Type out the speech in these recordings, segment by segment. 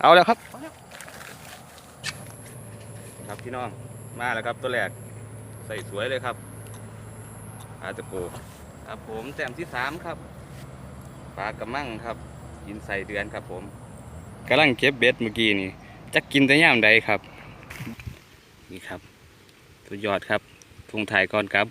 เอาแล้วครับครับพี่น้องมาแล้วครับตัวแรกใส่สวยเลยครับปลาตะโกครับผมแต้มที่สามครับปลากระมังครับ กินใส่เดือนครับผมกำลังเก็บเบ็ดเมื่อกี้นี่จะกินแต่ย่ามใดครับ นี่ครับสุดยอดครับทุงถ่ายก่อนครับ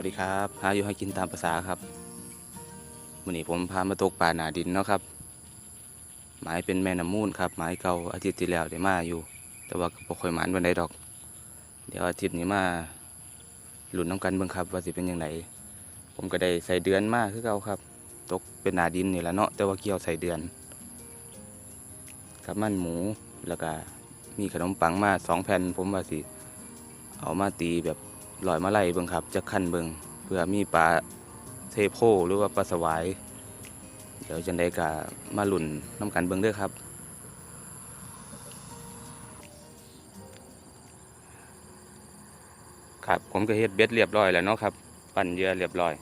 วัสดีครับพาอยู่ให้กินตามภาษาครับวันนี้ผมพามาตกปลาหนาดินเนาะครับ หมายเป็นแม่น้ำมูลครับหมายเก่าอาทิตย์ที่แล้วได้มาอยู่ แต่ว่าก็บ่ค่อยหมานวันใดดอก เดี๋ยวอาทิตย์นี้มาหลุนน้ำกันเบิ่งครับ ว่าสิเป็นยังไงผมก็ได้ใส่เดือนมากคือเก่าครับ ตกเป็นหนาดินนี่แหละเนาะแต่ว่าเกี่ยวใส่เดือนกับมันหมูแล้วก็มีขนมปังมาสองแผ่นผมว่าสิเอามาตีแบบ ลอยมาไล่เบิ่งครับจะขั้นเบิ่งเพื่อมีปลาเทโพหรือว่าปลาสวาย เดี๋ยวจังได้กะมาหลุ่นน้ำกันเบิ่งด้อครับครับผมก็เฮ็ดเบ็ดเรียบร้อยแล้วเนาะครับ ปั่นเยื่อเรียบร้อย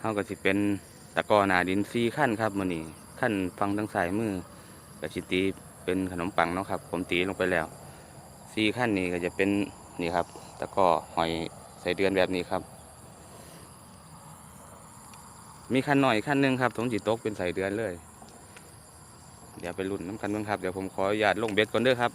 เฮาก็สิเป็นตะกอหนาดินซีขั้นครับมื้อนี้ขั้นฟังทางสายมือก็สิตีเป็นขนมปังเนาะครับ ผมตีลงไปแล้วซีขั้นนี้ก็จะเป็น นี่ครับตะกร้อหอยใส่เดือนแบบนี้ครับ มีขั้นหน่อยขั้นหนึ่งครับผมจิตกเป็นใส่เดือนเลย เดี๋ยวไปรุ่นน้ำกันเบ้องครับ เดี๋ยวผมขออนุญาตลงเบ็ดก่อนเด้อครับ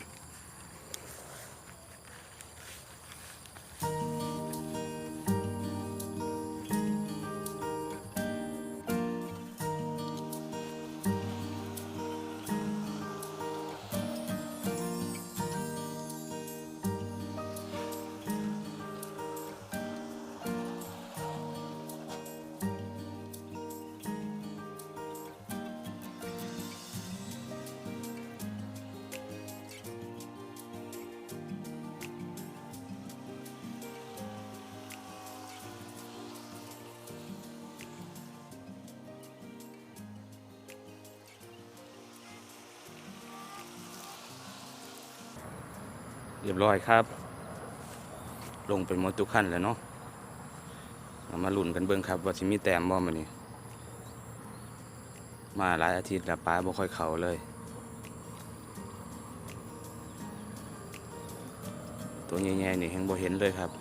เรียบร้อยครับ ลงไปหมดทุกขั้นแล้วเนาะามาลุ้นกันเบิ่งครับ ว่าสิมีแต้มบ่มานี่มาหลายอาทิตย์แล้วปลาบ่ค่อยเขาเลย ตัวใหญ่ๆนี่ยังบ่เห็นเลยครับ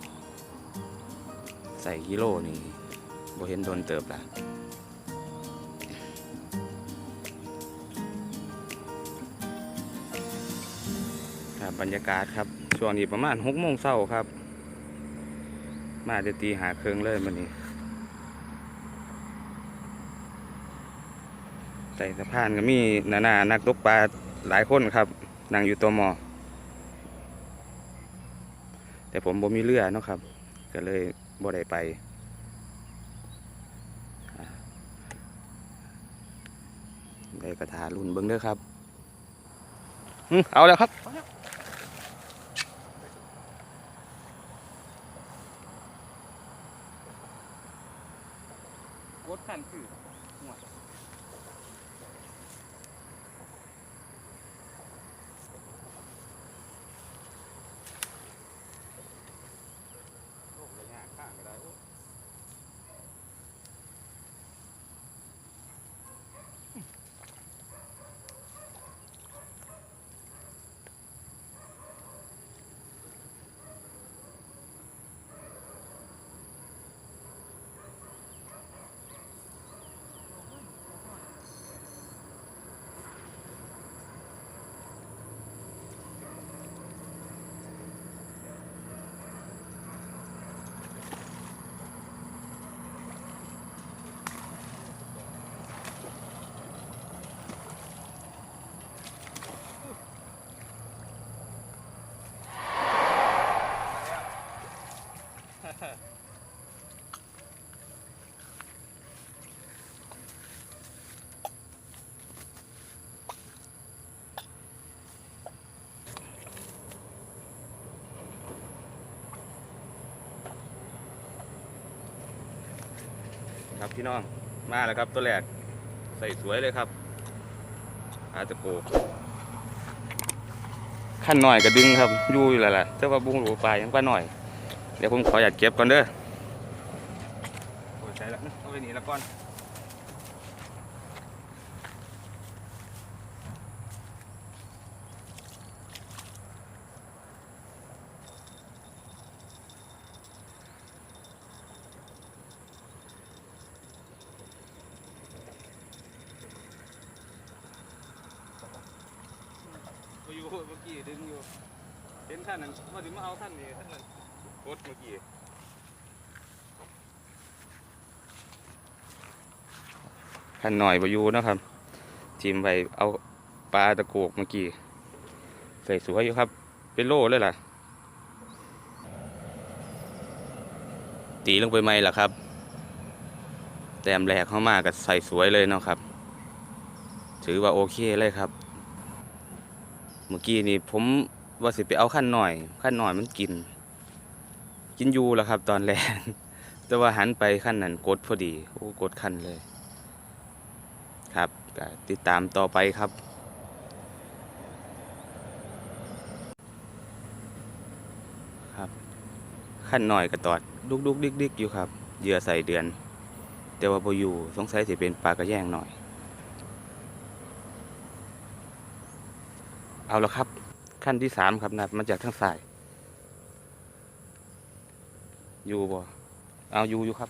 ใส่กิโลนี่บ่เห็นโดนเติบละ บรรยากาศครับ ช่วงนี้ประมาณหกโมงเช้าครับ มาจะตีหาเครื่องเลยมันนี้ใส่สะพานก็มีนานานักตกปลาหลายคนครับนั่งอยู่ตัวมอ แต่ผมบ่มีเรือเนาะครับ ก็เลยบ่ได้ไปได้กระทารุ่นเบิ้งเด้อครับ เอาแล้วครับ กดขั ครับพี่น้องมาแล้วครับตัวแรกใส่สวยเลยครับอาตะโกขั้นหน่อยก็ดึงครับยู่อยู่แล้วล่ะถ้าว่าบุ้งหลูปลายังว่าหน่อย เดี๋ยวผมขออยากเก็บก่อนเด้อโอ้ใช่แล้วเอาไปหนีแล้วก่อน เมื่อกี้ดึงอยู่ เห็นท่านนั้นมาถึงมาเอาท่านนี่ท่านนั้นกดเมื่อกี้ท่านหน่อยบอยู่นะครับทีมไปเอาปลาตะโกกเมื่อกี้ใส่สวยอยู่ครับ เป็นโล่เลยล่ะ ตีลงไปไหมล่ะครับ แต้มแรกเข้ามากับใส่สวยเลยเนาะครับ ถือว่าโอเคเลยครับ เมื่อกี้นี่ผมว่าสิไปเอาขั้นหน่อย ขั้นหน่อยมันกิน กินอยูแล้วครับ ตอนแรกแต่ว่าหันไปขั้นนั้นกดพอดีโอ้กดขั้นเลย ครับติดตามต่อไปครับครับขั้นหน่อยก็ตอดดุกดุกดิกดิกอยู่ครับเหยื่อใส่เดือน แต่ว่าพออยู่สงสัยสิเป็นปลากระแยงหน่อย เอาละครับ ขั้นที่สามครับนับมาจากทางสาย อยู่บ่เอาอยู่อยู่ครับ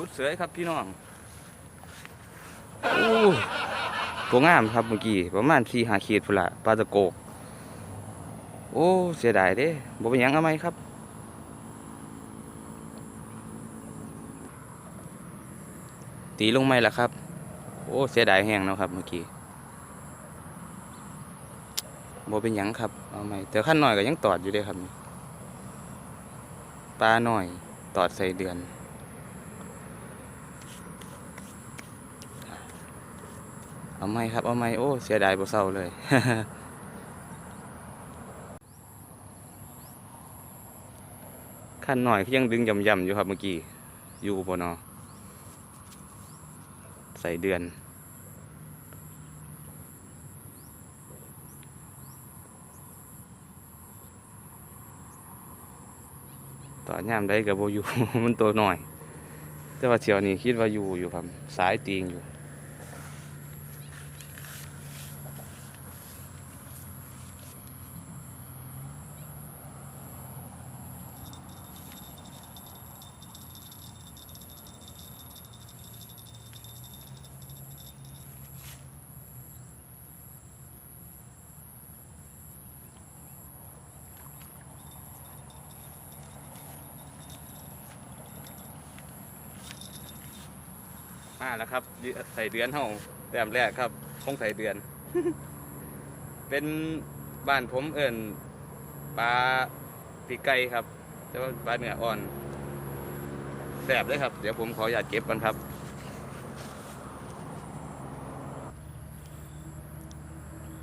รุดเสือยครับพี่น้องโอ้ตัวงามครับเมื่อกี้ประมาณสี่หาขีดพุ่นละปลาตะโกก โอ้เสียดายเด้บ่เป็นยังอาไหมครับ ตีลงไหมละครับ โอ้เสียดายแห้งเนาะครับเมื่อกี้บเป็นยังครับเอาไหมแต่ขั้นหน่อยก็ยังตอดอยู่เด้ครับปลาหน่อยตอดใส่เดือน เอาไหมครับ เอาไหมโอ้ เสียดายบ่เศร้าเลย ขั้นหน่อยก็ยังดึงย่ำๆอยู่ครับเมื่อกี้ อยู่บนอใส่เดือน ต่อยามได้กับโบอยู่ มันตัวหน่อย แต่ว่าเที่ยวนี้คิดว่าอยู่อยู่ครับ สายตีงอยู่ มาแล้วครับเดือนใส่เดือนเฮาแต้มแรกครับคงใส่เดือน เป็นบ้านผมเอิ้นปลาปีกไก่ครับ แต่ว่าปลาเนื้ออ่อนแสบเลยครับ เดี๋ยวผมขออยากเก็บก่อนครับ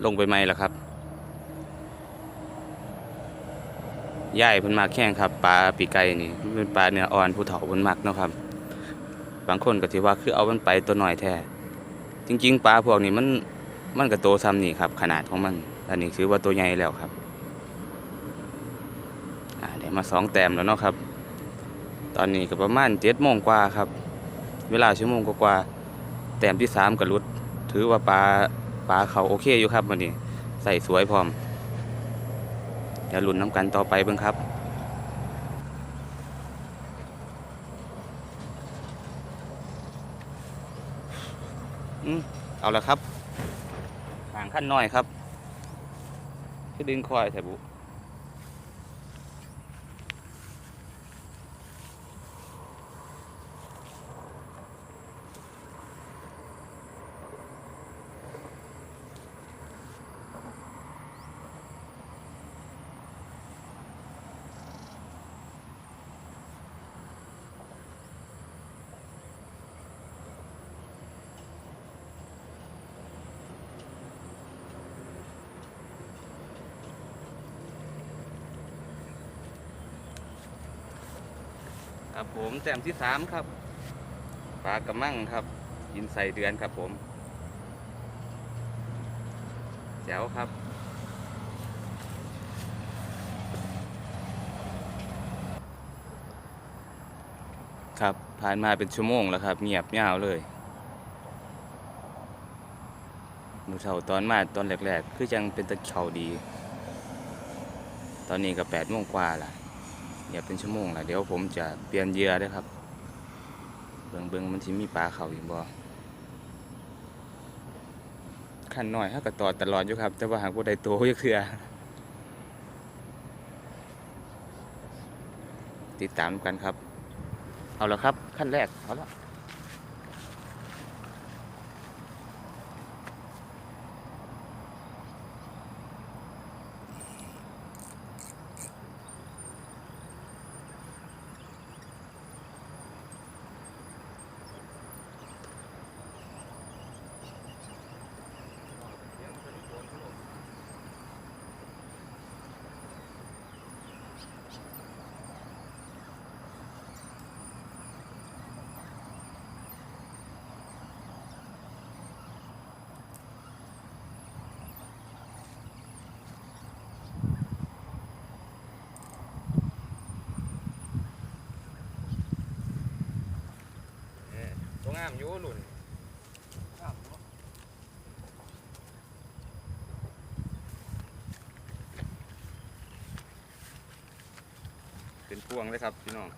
ลงไปไหมล่ะครับย่ายเพิ่นมากแข้งครับปลาปีกไก่นี่มันเป็นปลาเนื้ออ่อนผู้เฒ่าเพิ่นมักเนาะครับ บางคนก็ถือว่าคือเอามันไปตัวหน่อยแท้จริง ๆปลาพวกนี้มันมันก็โตซ้ำนี่ครับ ขนาดของมัน อันนี้ถือว่าตัวใหญ่แล้วครับอ่าได้มาสองแต้มแล้วเนาะครับ ตอนนี้ก็ประมาณเจ็ดโมงกว่าครับ เวลาชั่วโมงกว่าแต้มที่สามก็หลุด ถือว่าปลาปลาเขาโอเคอยู่ครับวันนี้ ใส่สวยพร้อมเดี๋ยวลุ้นน้ำกันต่อไปเบิ่งครับ เอาละครับห่างขั้นน้อยครับที่ดึงคอยแถบุ ครับผมแต้มที่สามครับปลากระมังครับ กินใส่เดือนครับผมแจ๋วครับครับ ผ่านมาเป็นชั่วโมงแล้วครับ เงียบยาเลยมือเช้าตอนมาตอนแรกๆ คือยังเป็นตะเขาดี ตอนนี้ก็แปดโมงกว่าละ เงียบเป็นชั่วโมงละเดี๋ยวผมจะเปลี่ยนเหยื่อได้วยครับ เบิงเบิงมันที่มีปลาเขาอยู่บ่ขั้นน้อยฮะก็ตอดตลอดอยู่ครับ แต่ว่าหากว่าได้โตก็คือติดตามกันครับ เอาละครับขั้นแรกเอาละตัวงามอยู่หลุนเป็นพวงเลยครับพี่น้อง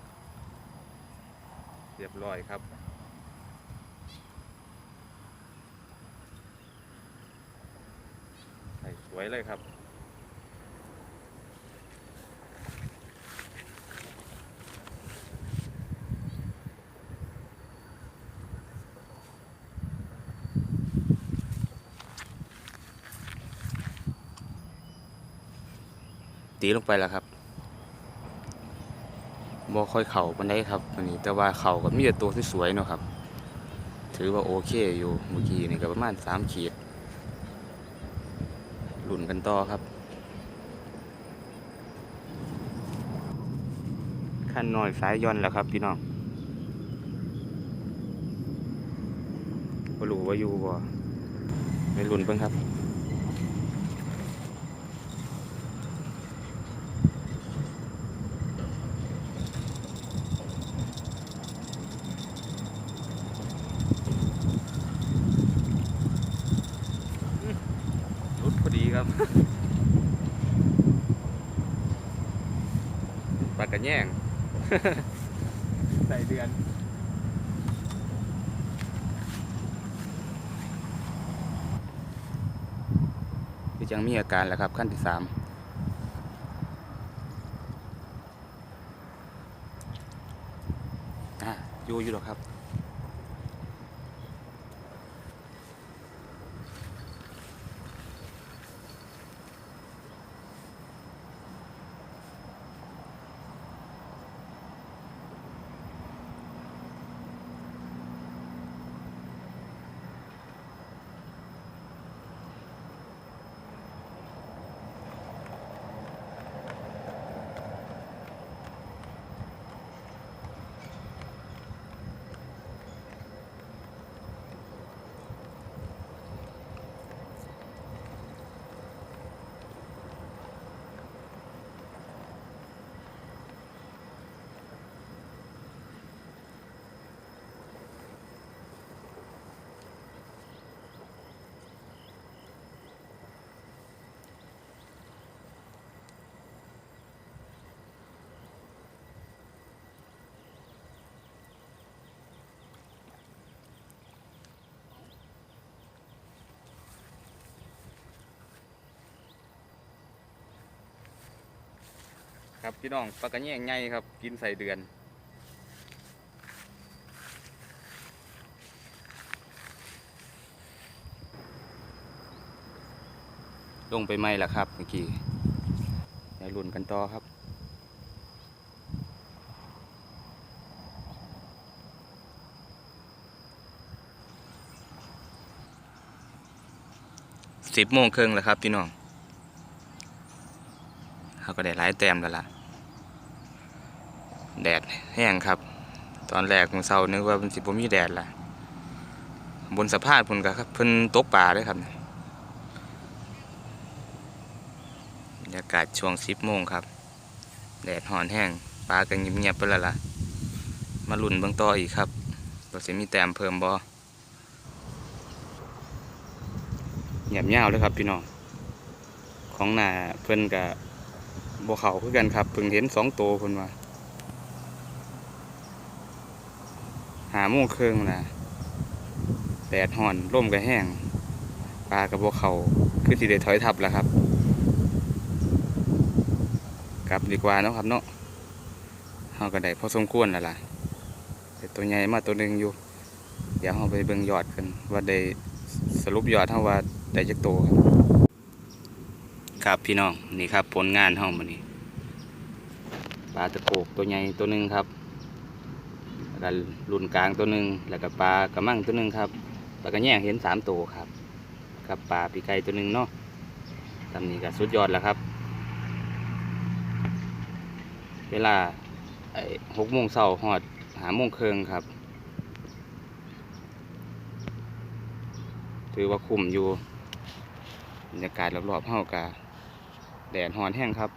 เรียบร้อยครับใส่สวยเลยครับ ตีลงไปแล้วครับบ่ค่อยเข่าปันได้ครับวันนี้ แต่ว่าเข่ากับมีแต่ตัวสวยๆเนาะครับ ถือว่าโอเคอยู่เมื่อกี้นี่ก็ประมาณสามขีดหลุนกันต่อครับขั้นหน้อยสายย่อนแล้วครับพี่น้องบ่รู้ว่าอยู่บ่ไม่หลุนเพิ่งครับ รุดพอดีครับ ปลากระแยง ใส่เดือน คือยังมีอาการแล้วครับขั้นที่สามอะอยู่อยู่หรอกครับ ครับพี่น้องปลากระแยงไงครับ กินใส่เดือน ลงไปไหมล่ะครับเมื่อกี้อย่าลุ่นกันต่อครับสิบโมงครึ่งแล้วครับพี่น้อง ก็ได้หลายแต้มแล้วล่ะ แดดแห้งครับ ตอนแรกของเช้านึกว่ามันสิบ่มีแดดล่ะ บนสะพานพุ่นก็ครับเพิ่นตกปลาด้วยครับบรรยากาศช่วงสิบโมงครับ แดดหอนแห้งปลาก็เงียบๆไปแล้วล่ะ มาลุ่นเบื้องต่ออีกครับเราจะมีแต้มเพิ่มบ่เงียบเงาวเลยครับพี่น้อง ของหน้าเพิ่นกับ บ่เขาคือกันครับเพิ่งเห็นสองตัวเพิ่นว่าหาโมงครึ่องนะแดดห่อนร่มก็แห้งปลากับพวเขาคือสิได้ถอยทับแล้วครับ กลับดีกว่านะครับเนาะเฮาก็ได้พอสมควรแล้วล่ะแต่ตัวใหญ่มาตัวหนึ่งอยู่ เดี๋ยวเฮาไปเบิ่งยอดกัน ว่าได้สรุปยอดเฮาว่าได้จักโตครับ ครับพี่น้องนี่ครับผลงานเฮามื้อนี้ปลาตะโกกตัวใหญ่ตัวหนึ่งครับแล้วก็รุ่นกลางตัวหนึ่งแล้วก็ปลากระมังตัวหนึ่งครับปลากระแยงเห็นสามตัวครับกับปลาปีไก่ตัวหนึ่งเนาะตำนี้ก็สุดยอดแล้วครับ เวลาหกโมงเช้าหอดหาโมงเครึ่งครับ ถือว่าคุ้มอยู่บรรยากาศรอบๆเฮากา แดดหอนแห้งครับ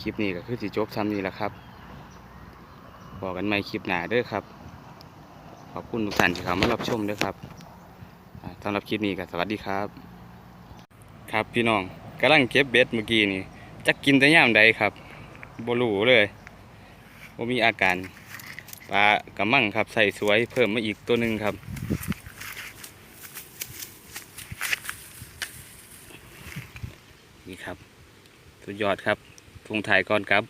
คลิปนี้ก็คือสิจบซ้ำนี้แหละครับ บอกกันใหม่คลิปหน้าเด้อครับ ขอบคุณทุกท่านที่เข้ามารับชมด้อครับสำหรับคลิปนี้ก็สวัสดีครับ ครับพี่น้องกำลังเก็บเบ็ดเมื่อกี้นี่จะกินแต่ย่ามใดครับบรูเลยบ่มีอาการปลากระมังครับใส่สวยเพิ่มมาอีกตัวหนึ่งครับ สุดยอดครับทุงถ่ายก่อนครับ